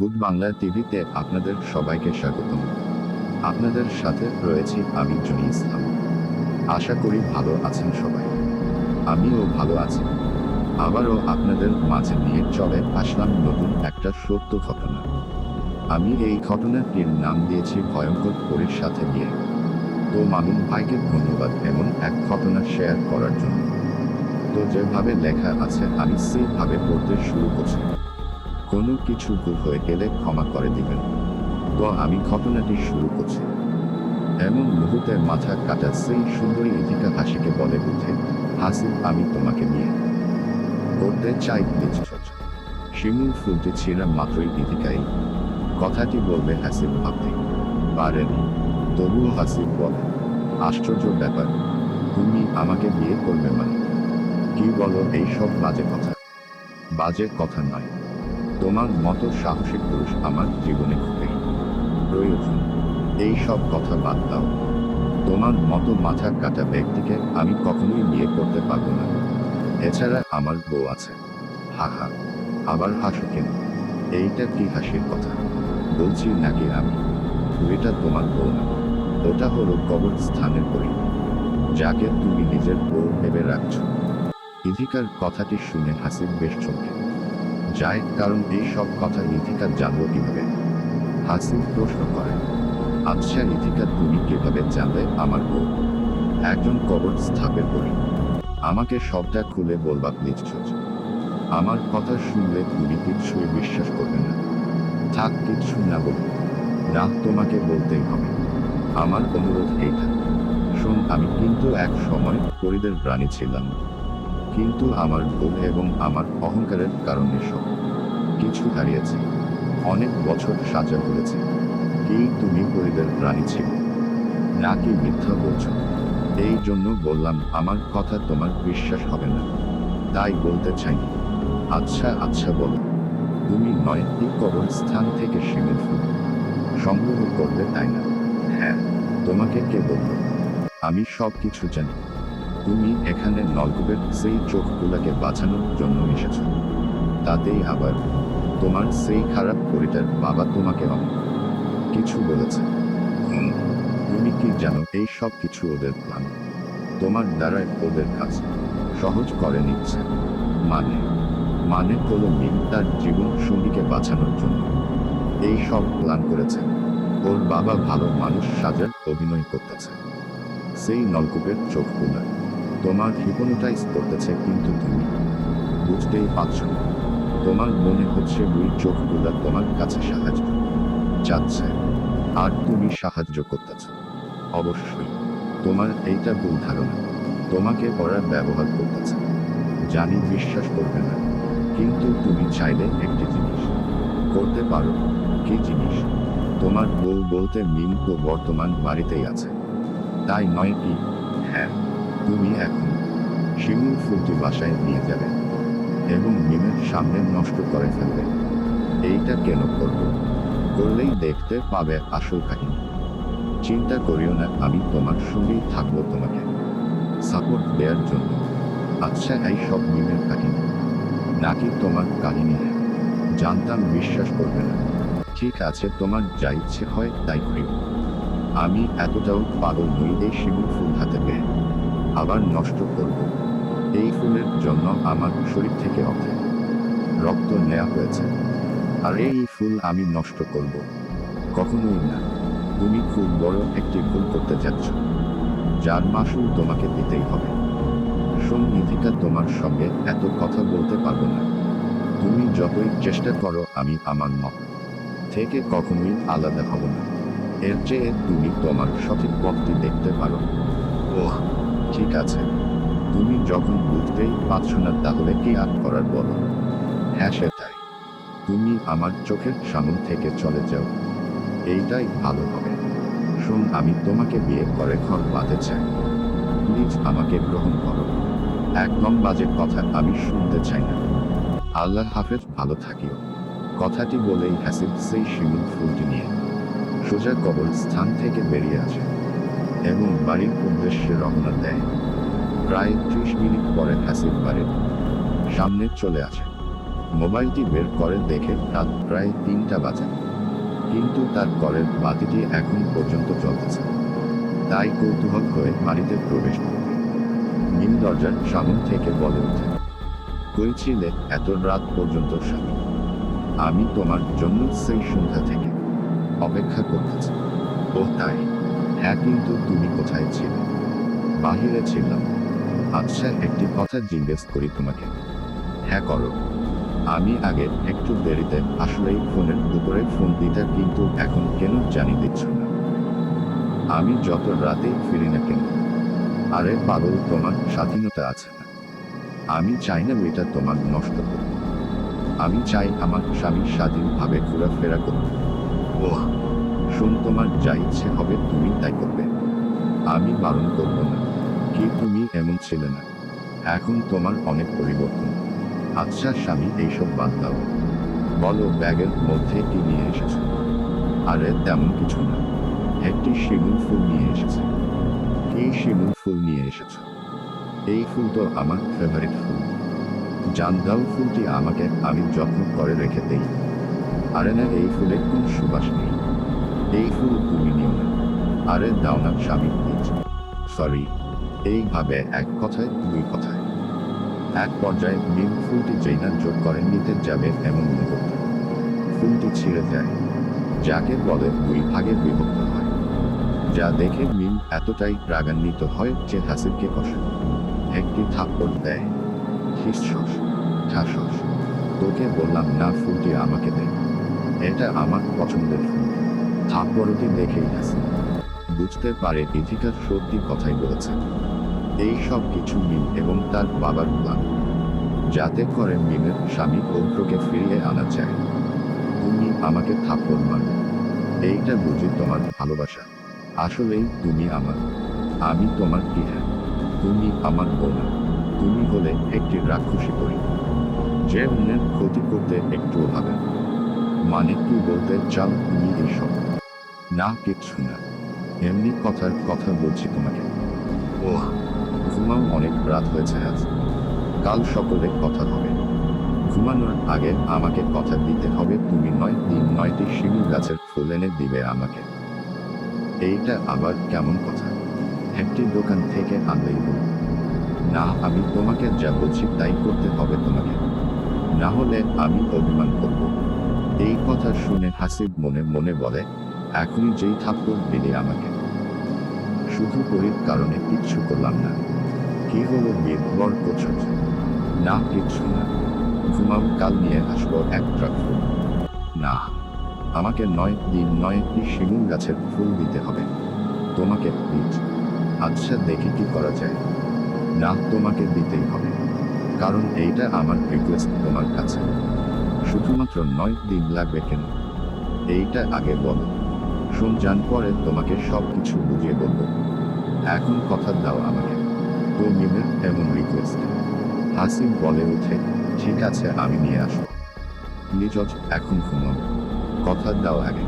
Good Bangla টিভিতে আপনাদের সবাইকে স্বাগতম। আপনাদের সাথে রয়েছি আমি জনি ইসলাম। আশা করি ভালো আছেন সবাই। আমিও ভালো আছি। আবারও আপনাদের মাঝে নিয়ে চলে আসলাম নতুন একটা সত্য ঘটনা। আমি এই ঘটনাটির নাম দিয়েছি ভয়ঙ্কর পরীর সাথে বিয়ে। তো মামুন ভাইকে ধন্যবাদ এমন এক ঘটনা শেয়ার করার জন্য। তো যেভাবে লেখা আছে, আমি সেইভাবে পড়তে শুরু করছি। কোনো কিছু ভুল হয়ে গেলে ক্ষমা করে দিবেন। তো আমি ঘটনাটি শুরু করছি। এমন মুহূর্তে মাথা কাটা সেই সুন্দরী ইথিকা হাসিকে বলে বুঝে হাসিব আমি তোমাকে নিয়ে করতে চাই শিমুল ফুলটি ছিঁড়া মাত্রই ইথিকাই কথাটি বলবে হাসিব ভাবতে পারেনি তবুও হাসিব বলে, আশ্চর্য ব্যাপার, তুমি আমাকে বিয়ে করবে মানে? কি বলো এই সব বাজে কথা? বাজে কথা নয়। তোমার মতো সাহসী পুরুষ আমার জীবনে খুবই প্রয়োজন, এই সব কথা বাদ দাও। তোমার মতো মাথা কাটা ব্যক্তিকে আমি কখনোই বিয়ে করতে পারব না। এছাড়া আমার বউ আছে। হা হা, আবার হাসো কেন? এইটা কি হাসির কথা? বলছি নাকি আমি? এটা তোমার বউ না। ওটা হলো কবর স্থানের পরি। যাকে তুমি নিজের বউ ভেবে রাখছো। ইধিকার কথাটি শুনে হাসিব বেশ চমকে। যায়, কারণ এই সব কথা ইথিকা জানলো কীভাবে? হাসিব প্রশ্ন করে আচ্ছা ইথিকা তুমি কীভাবে জানলে আমার বউ? একজন কবর স্থাপের করি আমাকে সবটা খুলে বলবা প্লিজ ছোট আমার কথা শুনলে তুমি কিচ্ছুই বিশ্বাস করবে না। থাক কিচ্ছু না বলি, না তোমাকে বলতেই হবে। আমার অনুরোধ এইটা শোন, আমি কিন্তু এক সময় পরিদের প্রাণী ছিলাম। কিন্তু আমার ভুল এবং আমার অহংকারের কারণে সব কিছু হারিয়েছি। অনেক বছর সাজা হয়েছে। কি তুমি পরিদের প্রাণী ছিল? নাকি মিথ্যা বলছো? এই জন্য বললাম, আমার কথা তোমার বিশ্বাস হবে না। তাই বলতে চাই আচ্ছা আচ্ছা বলো। তুমি নয় নয়টি কবরস্থান থেকে শিমের ফুল। সংগ্রহ করবে তাই না? হ্যাঁ তোমাকে কে বলল? আমি সব কিছু জানি। তুমি এখানে নলকূপের সেই চোখগুলোকে বাঁচানোর জন্য এসেছ। তাতেই আবার তোমার সেই খারাপ পরিটার বাবা তোমাকে অনেক কিছু বলেছে। তুমি কি জানো এই সব কিছু ওদের প্ল্যান? তোমার দ্বারাই ওদের কাজ সহজ করে নিচ্ছে। মানে মানে হলো মিম তার জীবন সঙ্গীকে বাঁচানোর জন্য। এই সব প্ল্যান করেছে। ওর বাবা ভালো মানুষ সাজার অভিনয় করতেছে। সেই নলকূপের চোখগুলা। তোমার হিপনোটাইজ করতেছে কিন্তু তুমি বুঝতেই পারছ না। তোমার মনে হচ্ছে ওই চোখগুলা তোমার কাছে সাহায্য চাচ্ছে। আর তুমি সাহায্য করতেছ। অবশ্যই, তোমার এইটা ভুল ধারণা। তোমাকে ওরা ব্যবহার করতেছে। জানি বিশ্বাস করবে না। কিন্তু তুমি চাইলে একটি জিনিস করতে পারো। কি জিনিস? তোমার বউ বলতে তো বর্তমান বাড়িতেই আছে। তাই নয় কি? হ্যাঁ। তুমি এখন শিমুল ফুলটি বাসায় নিয়ে যাবে এবং মিমের সামনে নষ্ট করে ফেলবে। এইটা কেন করব? করলেই দেখতে পাবে আসল কাহিনী। চিন্তা করিও না, আমি তোমার সঙ্গেই থাকব তোমাকে। সাপোর্ট দেওয়ার জন্য। আচ্ছা এই সব মিমের কাহিনী। নাকি তোমার কাহিনী? জানতাম বিশ্বাস করবে না। ঠিক আছে, তোমার যা ইচ্ছে হয় তাই করিও। আমি এতটাও পাগল নই এই শিমুল ফুল হাতে পেয়ে। আবার নষ্ট করব। এই ফুলের জন্য আমার শরীর থেকে অর্থে রক্ত নেওয়া হয়েছে। আর এই ফুল আমি নষ্ট করব। কখনোই না। তুমি খুব বড় একটি ভুল করতে যাচ্ছ। যার মাসুল তোমাকে দিতেই হবে। শোন নিধিকা তোমার সঙ্গে এত কথা বলতে পারব না। তুমি যতই চেষ্টা করো, আমি আমার মত থেকে কখনোই আলাদা হব না। এর চেয়ে তুমি তোমার সঠিক পথটি দেখতে পারো। ওহ! ঠিক আছে। তুমি যখন বুঝতেই পারছ না তাহলে কি আর করার বলো? হ্যাঁ সেটাই। তুমি আমার চোখের সামন থেকে চলে যাও। এইটাই ভালো হবে। শোন, আমি তোমাকে বিয়ে করে ঘর বাঁধে চাই। প্লিজ আমাকে গ্রহণ করো। একদম বাজে কথা, আমি শুনতে চাই না। আল্লাহ হাফেজ, ভালো থাকিও। কথাটি বলেই হ্যাসিব সেই শিমুল ফুলটি নিয়ে। সোজা কবর স্থান থেকে বেরিয়ে আসে। এবং বাড়ির উদ্দেশ্যে রওনা দেয়। প্রায় ত্রিশ মিনিট পরে হ্যাসিব বাড়ির সামনে চলে আসে। মোবাইলটি বের করে দেখে রাত প্রায় তিনটা বাজে। কিন্তু তার কলের বাতিটি এখন পর্যন্ত চলতেছে তাই কৌতূহল হয়ে বাড়িতে প্রবেশ করে। মিম দরজার সামন থেকে বলে ওঠে, কই ছিলে এত রাত পর্যন্ত স্বামী? আমি তোমার জন্য সেই সন্ধ্যা থেকে অপেক্ষা করতেছি। ও তাই? হ্যাঁ কিন্তু তুমি কোথায় ছিলে? বাহিরে ছিলাম আচ্ছা একটি কথা জিজ্ঞেস করি তোমাকে। হ্যাঁ করো। আমি আগে একটু দেরিতে আসলেই ফোনের উপরে ফোন দিতে, কিন্তু এখন কেন জানি দিচ্ছ না। আমি যত রাতেই ফিরি না কেন, আরে পাগল তোমার স্বাধীনতা আছে না। আমি চাই না এটা তোমার নষ্ট করুক। আমি চাই আমার স্বামী স্বাধীনভাবে ঘোরাফেরা করুক। ও শোন তোমার যা ইচ্ছে হবে, তুমি তাই করবে। আমি বারণ করব না, কি তুমি এমন ছিলে না। এখন তোমার অনেক পরিবর্তন। আচ্ছা স্বামী, এইসব বাদ দাও। বলো, ব্যাগের মধ্যে কি নিয়ে এসেছ? আরে, তেমন কিছু না। একটি শিমুল ফুল নিয়ে এসেছে। কি শিমুল ফুল নিয়ে এসেছ? এই ফুল তো আমার ফেভারিট ফুল। জানদাও ফুলটি আমাকে, আমি যত্ন করে রেখে দেই। আরে না, এই ফুলে কোন সুবাস নেই। এই ফুল তুমি নিও না আরে দাও না, স্বামী, প্লিজ। সরি এইভাবে এক কথায় দুই কথায়। এক পর্যায়ে মিম ফুলটি যেই না যোগ করে নিতে যাবে এমন মুহূর্তে। ফুলটি ছিঁড়ে যায়। যাকে বলে দুই ভাগে বিভক্ত হয়। যা দেখে মিম এতটাই রাগান্বিত হয় যে হাসিবকে কষে। একটি থাপ্পড় দেয়। হিসস ঠাসস তোকে বললাম, না, ফুলটি আমাকে দে। এটা আমার পছন্দের ফুল। থাপ্পড়টি দেখেই হাসি বুঝতে পারে ইথিকা সত্যি কথাই বলেছে। এই সব কিছু মিম এবং তার বাবার প্ল্যান। যাতে করে মিমের স্বামী পৌত্রকে ফিরিয়ে আনা যায়। তুমি আমাকে থাপ্পড় মারো এইটা বুঝি তোমার ভালোবাসা। আসলেই তুমি আমার। আমি তোমার কি হ্যাঁ? তুমি আমার বোন। তুমি হলে একটি রাক্ষসী করি যে অন্যের ক্ষতি করতে একটু হবে মানে কি বলতে চাও তুমি এই এইসব না কিচ্ছু না। এমনি কথার কথা বলছি তোমাকে। ও ঘুমাও, অনেক রাত হয়েছে আজ। কাল সকলে কথা হবে। ঘুমানোর আগে আমাকে কথা দিতে হবে, তুমি নয়, তিন নয়টি শিমুল গাছের ফুল এনে দিবে আমাকে। এইটা আবার কেমন কথা? একটি দোকান থেকে আনলেই হলো। না, আমি তোমাকে যা বলছি তাই করতে হবে তোমাকে। না হলে আমি অভিমান করব। এই কথা শুনে হাসিব মনে মনে বলে এখনই যেই থাপ্পড় দিলে আমাকে। শুধু পরীর কারণে কিচ্ছু করলাম না। কি হলো বিয়ের বর করছ? না, কিচ্ছু না। ঘুমাও, কাল নিয়ে আসব এক ট্রাক ফুল। না, আমাকে নয় দিন, নয় একটি শিমুল গাছের ফুল দিতে হবে। তোমাকে, প্লিজ। আচ্ছা দেখি কি করা যায়। না, তোমাকে দিতেই হবে। কারণ এইটা আমার রিকোয়েস্ট তোমার কাছে। শুধুমাত্র নয় দিন লাগবে কেন? এইটা আগে বলো। শোন যান পরে তোমাকে সব কিছু বুঝিয়ে বলব এখন কথা দাও আমাকে। তো মিমের এমন রিকোয়েস্ট হাসিম বলে উঠে ঠিক আছে, আমি নিয়ে আসব। নিজজ এখন ঘুমাও। কথা দাও আগে।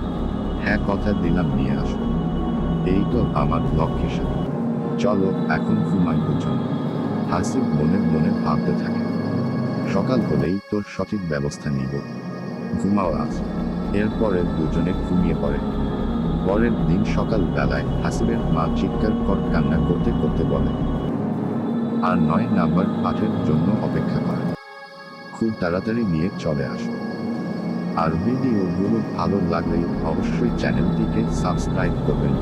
হ্যাঁ কথা দিলাম, নিয়ে আসব এই তো আমার লক্ষ্য সাথে। চলো, এখন ঘুমাই দুজন। হাসিব মনে মনে ভাবতে থাকে, সকাল হলেই তোর সঠিক ব্যবস্থা নিব। ঘুমাও আজ। এরপরে দুজনে ঘুমিয়ে পড়ে। পরের দিন সকাল বেলায় হাসিবের মা চিৎকার কর কান্না করতে করতে বলে, আর নয় নাম্বার পাঠের জন্য অপেক্ষা করে। খুব তাড়াতাড়ি নিয়ে চলে আসো। আর ভিডিওগুলো ভালো লাগলে অবশ্যই চ্যানেলটিকে সাবস্ক্রাইব করবেন